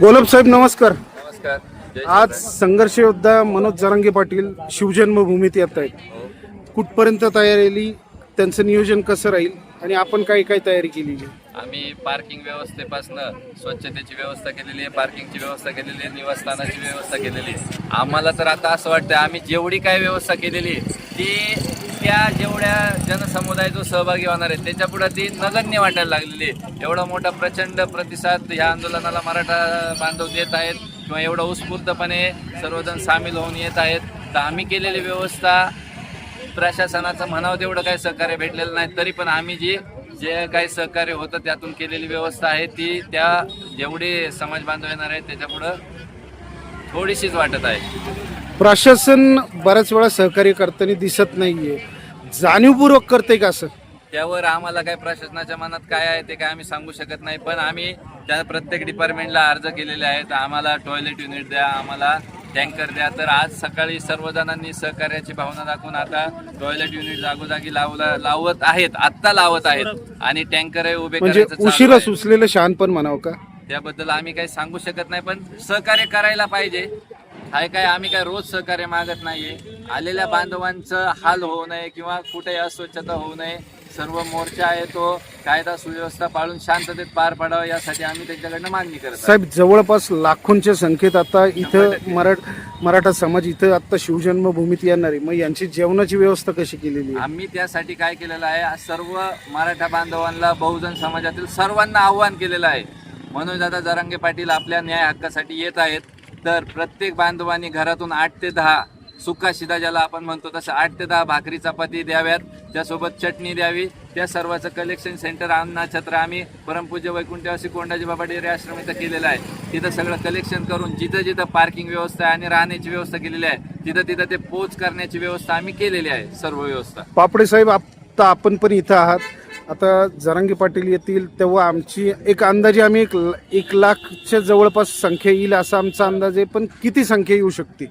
गोलब साहेब नमस्कार. नमस्कार. जय आज. संघर्ष योद्धा मनोज जरांगे पाटील शिवजन्मभूमीत येत आहेत. हो. कुठपर्यंत तयारी त्यांचं नियोजन कसं राहील आणि आपण काय काय तयारी केलेली? आम्ही पार्किंग व्यवस्थेपासून स्वच्छतेची व्यवस्था केलेली आहे पार्किंगची व्यवस्था केलेली आहे निवासस्थानाची व्यवस्था केलेली आहे. आम्हाला तर आता असं वाटतं आम्ही जेवढी काय व्यवस्था केलेली आहे ती त्या जेवढ्या जनसमुदाय जो सहभागी होणार आहे त्याच्यापुढे ती नगण्य वाटायला लागलेली आहे. एवढा मोठा प्रचंड प्रतिसाद ह्या आंदोलनाला मराठा बांधव देत आहेत किंवा एवढा उत्स्फूर्तपणे सर्वजण सामील होऊन येत आहेत. तर आम्ही केलेली व्यवस्था प्रशासनाचं म्हणावं तेवढं काही सहकार्य भेटलेलं नाही तरी पण आम्ही जी जे काही सहकार्य होतं त्यातून केलेली व्यवस्था आहे ती त्या जेवढे समाज बांधव येणार आहेत त्याच्यापुढं थोडीशीच वाटत आहे. प्रशासन बऱ्याच वेळा सहकार्य करताना दिसत नाही आहे जाणीवपूर्वक करते का असं? त्यावर आम्हाला काय प्रशासनाच्या मनात काय आहे ते काय आम्ही सांगू शकत नाही पण आम्ही त्या प्रत्येक डिपार्टमेंटला अर्ज केलेले आहेत. आम्हाला टॉयलेट युनिट द्या आम्हाला टँकर द्या. तर आज सकाळी सर्वजणांनी सहकार्याची भावना दाखवून आता टॉयलेट युनिट जागोजागी लावला लावत आहेत आत्ता लावत आहेत. आणि टँकर उभे म्हणजे करायचं चालू उशिरा आहे. सुचलेलं शहाणपण म्हणावं का? त्याबद्दल आम्ही काही सांगू शकत नाही पण सहकार्य करायला पाहिजे. हाय काय आम्ही काय रोज सहकार्य मागत नाहीये. आलेल्या बांधवांचं हाल होऊ नये किंवा कुठे अस्वच्छता होऊ नये. सर्व मोर्चा आहे तो कायदा सुव्यवस्था पाळून शांततेत पार पाडावा यासाठी आम्ही त्यांच्याकडनं मागणी करत. साहेब जवळपास लाखोंच्या संख्येत आता इथं मराठ मराठा समाज इथं आता शिवजन्मभूमीत येणार. आहे मग यांची जेवणाची व्यवस्था कशी केलेली आहे? आम्ही त्यासाठी काय केलेलं आहे? सर्व मराठा बांधवांना बहुजन समाजातील सर्वांना आव्हान केलेलं आहे. मनोजदादा जरांगे पाटील आपल्या न्याय हक्कासाठी येत आहेत. तर प्रत्येक बांधवांनी घरातून आठ ते दहा सुका शिदा ज्याला आपण म्हणतो तसं आठ ते दहा भाकरी चपाती द्याव्यात. त्यासोबत चटणी द्यावी. त्या सर्वाचं कलेक्शन सेंटर अण्णा छत्र आम्ही परमपूज्य वैकुंठवासी कोंडाजी बाबा डेरे आश्रम इथं केलेलं आहे. तिथं सगळं कलेक्शन करून जिथं जिथं पार्किंग व्यवस्था आहे आणि राहण्याची व्यवस्था केलेली आहे तिथं तिथं ते पोच करण्याची व्यवस्था आम्ही केलेली आहे सर्व व्यवस्था. पापडे साहेब आता आपण पण इथं आहात. आता जरांगी पाटील येतील तेव्हा आमची एक अंदाजे आम्ही एक एक लाखच्या जवळपास संख्या येईल असा आमचा अंदाज आहे पण किती संख्या येऊ शकते?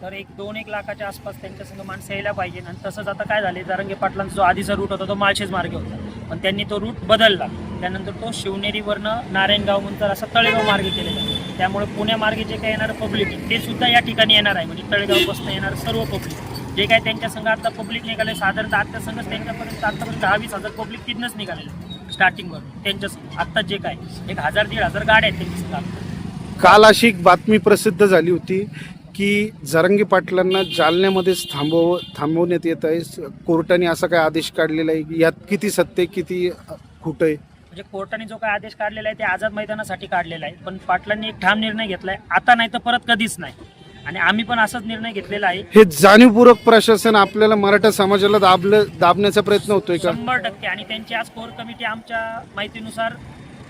सर एक दोन एक लाखाच्या आसपास त्यांच्यासंग माणसं यायला पाहिजे. आणि तसंच आता काय झाले जारंगे पाटलांचा जो आधीचा रूट होता तो माळशेज मार्गे होता. पण त्यांनी तो रूट बदलला. त्यानंतर तो शिवनेरीवरनं नारायणगाव नंतर असा तळेगाव मार्गे केलेला आहे. त्यामुळे पुण्यामार्गे जे काही येणारं पब्लिक ते सुद्धा या ठिकाणी येणार आहे. म्हणजे तळेगावपासून येणार सर्व पब्लिक जे काय त्यांच्या संघ आता पब्लिक निघाले साधारणतः आता संघच त्यांच्यापर्यंत आतापर्यंत दहा वीस हजार पब्लिक तिथनंच निघालेलं स्टार्टिंगवरून त्यांच्या आत्ता जे काय एक हजार दीड हजार गाड्या आहेत त्यांच्या. काल अशी एक बातमी प्रसिद्ध झाली होती की जरंगी पाटलांना जालन्यामध्येच थांबव थांबवण्यात येत आहे. कोर्टाने असा काय आदेश काढलेला आहे यात किती सत्य किती खोटं आहे? म्हणजे कोर्टाने जो काय आदेश काढलेला आहे ते आझाद मैदानासाठी काढलेला आहे. पण पाटलांनी एक ठाम निर्णय घेतलाय. आता नाही तर परत कधीच नाही. आणि आम्ही पण असाच निर्णय घेतलेला आहे. हे जाणीवपूर्वक प्रशासन आपल्याला मराठा समाजाला दाबलं दाबण्याचा प्रयत्न होतोय का? शंभर टक्के. आणि त्यांची आज कोर कमिटी आमच्या माहितीनुसार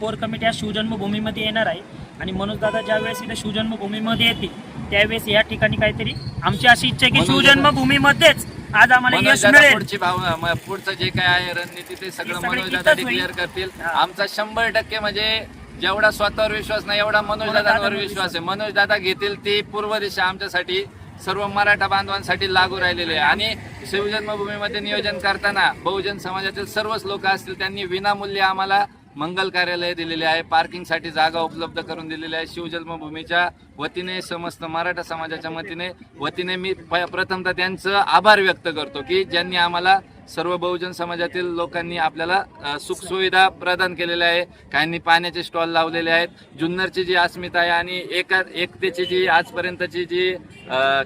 कोर कमिटी आज शिवजन्मभूमीमध्ये येणार आहे. आणि मनोज दादा ज्या वेळेस इथे शिवजन्मभूमीमध्ये येतील त्यावेळेस या ठिकाणी काहीतरी आमची अशी इच्छा आहे की शिवजन्मभूमीमध्येच आज आम्हाला यश मिळेल. पुढची भावना म- पुढचं जे काय आहे रणनीती ते सगळं सगळी मनोज दादा तिथंच होईल. डिक्लेअर करतील. हा. आमचा शंभर टक्के म्हणजे जेवढा स्वतःवर विश्वास नाही एवढा मनोज दादांवर विश्वास आहे. मनोज दादा घेतील ती पूर्व दिशा आमच्यासाठी सर्व मराठा बांधवांसाठी लागू राहिलेली आहे. आणि शिवजन्मभूमीमध्ये नियोजन करताना बहुजन समाजातील सर्वच लोक असतील त्यांनी विनामूल्य आम्हाला मंगल कार्यालय दिलेले आहे. पार्किंगसाठी जागा उपलब्ध करून दिलेली आहे शिवजन्मभूमीच्या वतीने समस्त मराठा समाजाच्या वतीने. वतीने मी प्रथमतः त्यांचं आभार व्यक्त करतो की ज्यांनी आम्हाला सर्व बहुजन समाजातील लोकांनी आपल्याला सुखसुविधा प्रदान केलेल्या आहे. काहींनी पाण्याचे स्टॉल लावलेले आहेत. जुन्नरची जी अस्मिता आहे आणि एका एकतेची जी आजपर्यंतची जी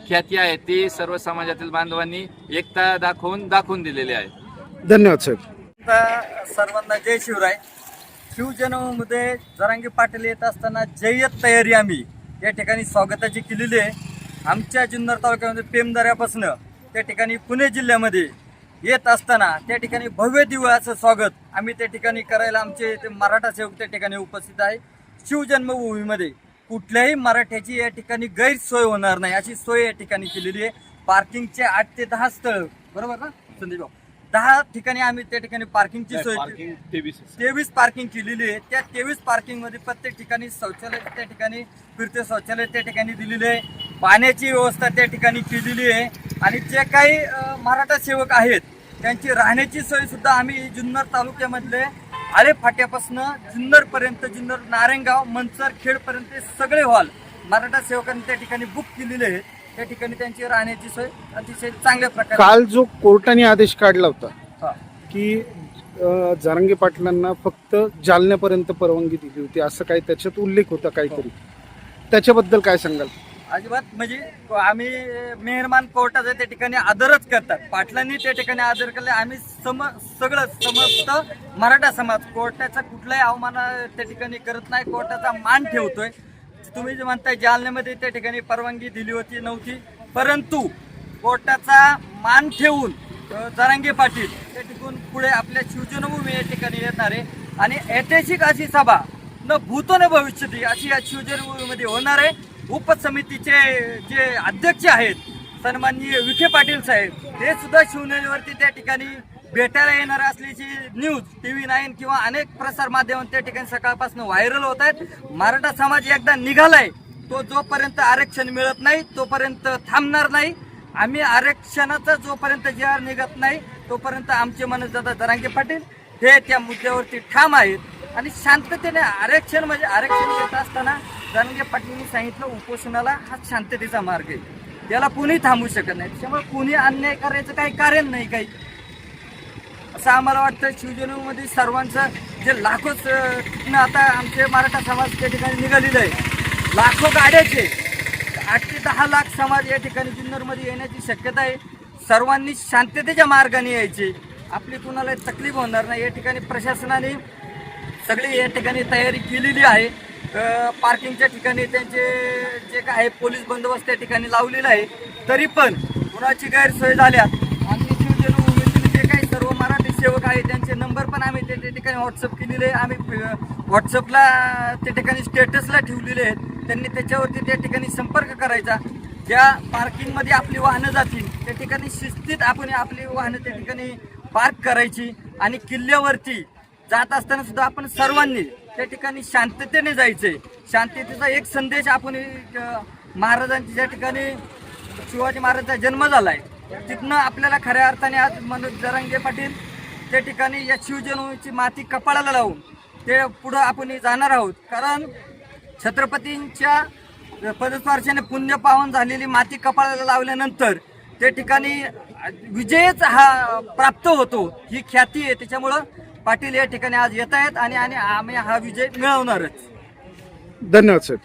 ख्याती आहे ती सर्व समाजातील बांधवांनी एकता दाखवून दाखवून दिलेली आहे. धन्यवाद साहेब आता सर्वांना जय शिवराय. शिवजन्ममध्ये जरांगी पाटील येत असताना जय्यत तयारी आम्ही या ठिकाणी स्वागताची केलेली आहे. आमच्या जुन्नर तालुक्यामध्ये पेमदऱ्यापासून त्या ठिकाणी पुणे जिल्ह्यामध्ये येत असताना त्या ठिकाणी भव्य असं स्वागत आम्ही त्या ठिकाणी करायला आमचे ते मराठा सेवक त्या ठिकाणी उपस्थित आहे. शिवजन्मभूमीमध्ये कुठल्याही मराठ्याची या ठिकाणी गैरसोय होणार नाही अशी सोय या ठिकाणी केलेली आहे. पार्किंगचे आठ ते दहा स्थळ बरोबर ना संदीप भाऊ दहा ठिकाणी आम्ही त्या ठिकाणी पार्किंगची सोय तेवीस पार्किंग केलेली आहे. त्या तेवीस पार्किंगमध्ये प्रत्येक ठिकाणी शौचालय त्या ठिकाणी फिरते शौचालय त्या ठिकाणी दिलेले आहे. पाण्याची व्यवस्था त्या ठिकाणी केलेली आहे. आणि जे काही मराठा सेवक आहेत त्यांची राहण्याची सोय सुद्धा आम्ही जुन्नर तालुक्यामधले आळे फाट्यापासून जुन्नर पर्यंत जुन्नर नारायणगाव मंचर खेड पर्यंत सगळे हॉल मराठा सेवकांनी त्या ठिकाणी बुक केलेले आहेत. त्या ठिकाणी त्यांची राहण्याची सोय अतिशय चांगल्या प्रकारे काल जो कोर्टाने आदेश काढला होता हा. की जरांगे पाटलांना फक्त जालन्यापर्यंत परवानगी दिली होती असं काही त्याच्यात उल्लेख होता काहीतरी. त्याच्याबद्दल काय सांगाल? अजिबात म्हणजे आम्ही मेहरमान कोर्टाचा त्या ठिकाणी आदरच करतात. पाटलांनी त्या ठिकाणी आदर केला. आम्ही सम सगळं समस्त मराठा समाज कोर्टाचा कुठलाही अवमान त्या ठिकाणी करत नाही. कोर्टाचा मान ठेवतोय. तुम्ही जे म्हणताय जालन्यामध्ये त्या ठिकाणी परवानगी दिली होती नव्हती. परंतु कोर्टाचा मान ठेवून जरांगे पाटील त्या ठिकून पुढे आपल्या शिवजन्मभूमी या ठिकाणी येणार आहे. आणि ऐतिहासिक अशी सभा न भूतो न भविष्यती अशी या शिवजन्मभूमीमध्ये होणार आहे. उपसमितीचे जे अध्यक्ष आहेत सन्माननीय विखे पाटील साहेब हे सुद्धा शिवनेरीवरती त्या ठिकाणी भेटायला येणार असल्याची न्यूज टी व्ही नाईन किंवा अनेक प्रसार माध्यम त्या ठिकाणी सकाळपासून व्हायरल होत आहेत. मराठा समाज एकदा निघालाय तो जोपर्यंत आरक्षण मिळत नाही तोपर्यंत थांबणार नाही. आम्ही आरक्षणाचा जोपर्यंत जे निघत नाही तोपर्यंत आमचे मनसदादा दादा पाटील हे त्या मुद्द्यावरती ठाम आहेत. आणि शांततेने आरक्षण म्हणजे आरक्षण घेत असताना जरांगे पाटीलनी सांगितलं उपोषणाला हा शांततेचा मार्ग आहे. त्याला कोणी थांबू शकत नाही. त्याच्यामुळे कोणी अन्याय करायचं काही कारण नाही काही. असं आम्हाला वाटतं शिवजनूमध्ये सर्वांचं जे लाखोच आता आमचे मराठा समाज त्या ठिकाणी निघालेलं आहे लाखो गाड्याचे आठ ते दहा लाख समाज या ठिकाणी जुन्नरमध्ये येण्याची शक्यता आहे. सर्वांनी शांततेच्या मार्गाने यायचे. आपली कुणाला तकलीफ होणार नाही. या ठिकाणी प्रशासनाने सगळी या ठिकाणी तयारी केलेली आहे. पार्किंगच्या ठिकाणी त्यांचे जे काय आहे पोलीस बंदोबस्त त्या ठिकाणी लावलेला आहे तरी पण कुणाची गैरसोय झाल्या आम्ही शिवजन्मभूमीतील जे काही सर्व मराठी सेवक आहे त्यांचे नंबर पण आम्ही त्या त्या ठिकाणी व्हॉट्सअप केलेले आहे. आम्ही व्हॉट्सअपला त्या ठिकाणी स्टेटसला ठेवलेले आहेत. त्यांनी त्याच्यावरती त्या ठिकाणी संपर्क करायचा. ज्या पार्किंगमध्ये आपली वाहनं जातील त्या ठिकाणी शिस्तीत आपण आपली वाहनं त्या ठिकाणी पार्क करायची आणि किल्ल्यावरती जात असताना सुद्धा आपण सर्वांनी त्या ठिकाणी शांततेने जायचंय. शांततेचा एक संदेश आपण महाराजांची ज्या ठिकाणी शिवाजी महाराजांचा जन्म झालाय तिथनं आपल्याला खऱ्या अर्थाने आज मनोज जरांगे पाटील त्या ठिकाणी या शिवजन्मीची माती कपाळाला लावून ते पुढं आपण जाणार आहोत. कारण छत्रपतींच्या पदस्पर्शाने पुण्य पावन झालेली माती कपाळाला लावल्यानंतर त्या ठिकाणी विजयच हा प्राप्त होतो ही ख्याती आहे. त्याच्यामुळं पाटील या ठिकाणी आज येत आहेत आणि आणि आम्ही हा विजय मिळवणारच. धन्यवाद साहेब.